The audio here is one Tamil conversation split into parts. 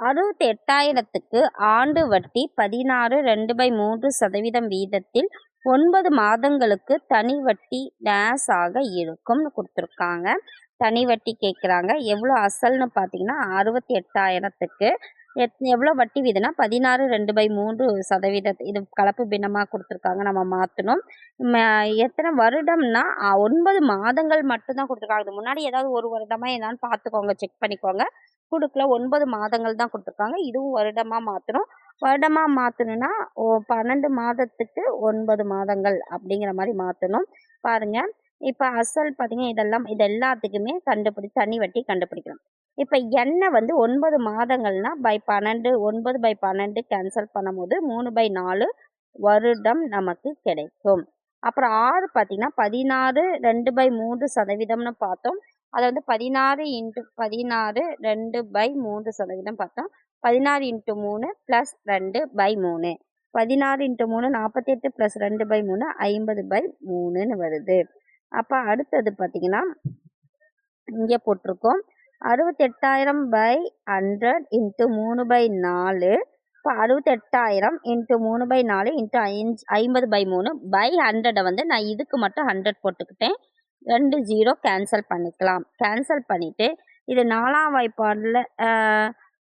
அறுபத்தி எட்டாயிரத்துக்கு ஆண்டு வட்டி பதினாறு ரெண்டு பை மூன்று சதவீதம் வீதத்தில் ஒன்பது மாதங்களுக்கு தனி வட்டி டேஸ் ஆக இருக்கும்னு கொடுத்துருக்காங்க. தனி வட்டி கேட்குறாங்க எவ்வளோ அசல்னு பார்த்தீங்கன்னா அறுபத்தி எட்டாயிரத்துக்கு எத் எவ்வளோ வட்டி வீதம்னா பதினாறு ரெண்டு பை மூன்று சதவீத இது கலப்பு பின்னமாக கொடுத்துருக்காங்க நம்ம மாற்றணும் எத்தனை வருடம்னா ஒன்பது மாதங்கள் மட்டும்தான் கொடுத்துருக்காங்க. அது முன்னாடி ஏதாவது ஒரு வருடமாக என்னான்னு பார்த்துக்கோங்க செக் பண்ணிக்கோங்க. கொடுக்கல ஒன்பது மாதங்கள் தான் கொடுத்துருக்காங்க. இதுவும் வருடமாக மாற்றணும் வருடமாக மாற்றணுன்னா ஓ பன்னெண்டு மாதத்துக்கு ஒன்பது மாதங்கள் அப்படிங்கிற மாதிரி மாற்றணும் பாருங்கள் இப்போ அசல் பார்த்தீங்கன்னா இதெல்லாம் இது எல்லாத்துக்குமே கண்டுபிடி தனி வட்டி கண்டுபிடிக்கணும். இப்போ எண்ணெய் வந்து ஒன்பது மாதங்கள்னா பை பன்னெண்டு ஒன்பது பை பன்னெண்டு கேன்சல் பண்ணும்போது மூணு பை நாலு வருடம் நமக்கு கிடைக்கும். அப்புறம் ஆறு பார்த்தீங்கன்னா பதினாறு ரெண்டு பை மூன்று சதவீதம்னு பார்த்தோம். அதை வந்து பதினாறு இன்ட்டு பதினாறு ரெண்டு பை மூன்று சதவீதம் பார்த்தோம். பதினாறு இன்ட்டு மூணு ப்ளஸ் ரெண்டு பை மூணு. பதினாறு இன்ட்டு மூணு நாற்பத்தெட்டு ப்ளஸ் ரெண்டு பை மூணு ஐம்பது பை மூணுன்னு வருது. அப்போ அடுத்தது பார்த்திங்கன்னா இங்கே போட்டிருக்கோம். அறுபத்தெட்டாயிரம் பை ஹண்ட்ரட் இன்ட்டு மூணு பை நாலு. இப்போ அறுபத்தெட்டாயிரம் இன்ட்டு மூணு பை நாலு இன்ட்டு ஐஞ்சு ஐம்பது பை மூணு பை ஹண்ட்ரடை வந்து நான் இதுக்கு மட்டும் ஹண்ட்ரட் போட்டுக்கிட்டேன். ரெண்டு ஜீரோ கேன்சல் பண்ணிக்கலாம். கேன்சல் பண்ணிவிட்டு இது நாலாம் வாய்ப்பாடில்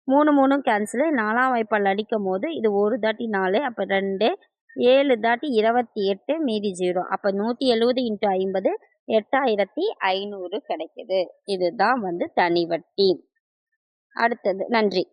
மூணு மூணும் கேன்சலு நாலாம் வாய்ப்பாடில் அடிக்கும் போது இது ஒரு தாட்டி நாலு அப்போ ரெண்டு ஏழு தாட்டி இருபத்தி எட்டு மீதி ஜீரோ அப்போ நூற்றி எழுபது இன்ட்டு ஐம்பது எட்டாயிரத்தி ஐநூறு கிடைக்குது. இதுதான் வந்து தனி வட்டி. அடுத்தது நன்றி.